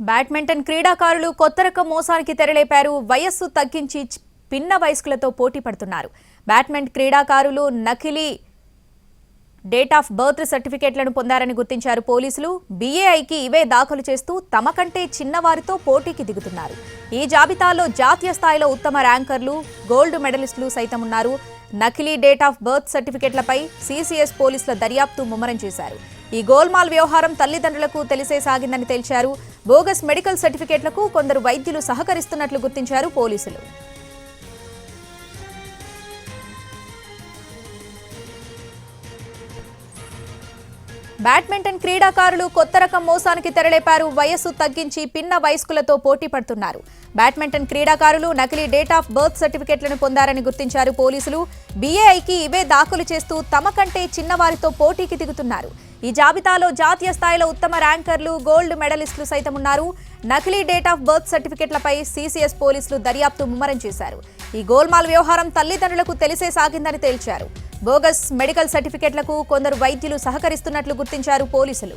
Badminton క్రీడాకారులు కొత్త రకం మోసానికి తెరలేపారు. వయస్సు తగ్గించి పిన్న వయస్కులతో పోటీ పడుతున్నారు. బ్యాడ్మింటన్ క్రీడాకారులు నకిలీ డేట్ ఆఫ్ బర్త్ సర్టిఫికేట్లను పొందారని గుర్తించారు పోలీసులు. బీఏఐకి ఇవే దాఖలు చేస్తూ తమ కంటే చిన్నవారితో పోటీకి దిగుతున్నారు. ఈ జాబితాలో జాతీయ స్థాయిలో ఉత్తమ ర్యాంకర్లు గోల్డ్ మెడలిస్టులు సైతం ఉన్నారు. నకిలీ డేట్ ఆఫ్ బర్త్ సర్టిఫికేట్లపై సీసీఎస్ పోలీసుల దర్యాప్తు ముమ్మరం చేశారు. ఈ గోల్మాల్ వ్యవహారం తల్లిదండ్రులకు తెలిసే సాగిందని తేల్చారు. బోగస్ మెడికల్ సర్టిఫికేట్లకు కొందరు వైద్యులు సహకరిస్తున్నట్లు గుర్తించారు పోలీసులు. బ్యాడ్మింటన్ క్రీడాకారులు కొత్త రకం మోసానికి తెరలేపారు. వయస్సు తగ్గించి పిన్న వయస్కులతో పోటీ పడుతున్నారు. బ్యాడ్మింటన్ క్రీడాకారులు నకిలీ డేట్ ఆఫ్ బర్త్ సర్టిఫికెట్లను పొందారని గుర్తించారు పోలీసులు. బీఏఐకి ఇవే దాఖలు చేస్తూ తమ కంటే చిన్నవారితో పోటీకి దిగుతున్నారు. ఈ జాబితాలో జాతీయ స్థాయిలో ఉత్తమ ర్యాంకర్లు గోల్డ్ మెడలిస్టులు సైతం ఉన్నారు నకిలీ డేట్ ఆఫ్ బర్త్ సర్టిఫికెట్లపై సీసీఎస్ పోలీసులు దర్యాప్తు ముమ్మరం చేశారు. ఈ గోల్మాల్ వ్యవహారం తల్లిదండ్రులకు తెలిసే సాగిందని తేల్చారు. బోగస్ మెడికల్ సర్టిఫికెట్లకు కొందరు వైద్యులు సహకరిస్తున్నట్లు గుర్తించారు పోలీసులు.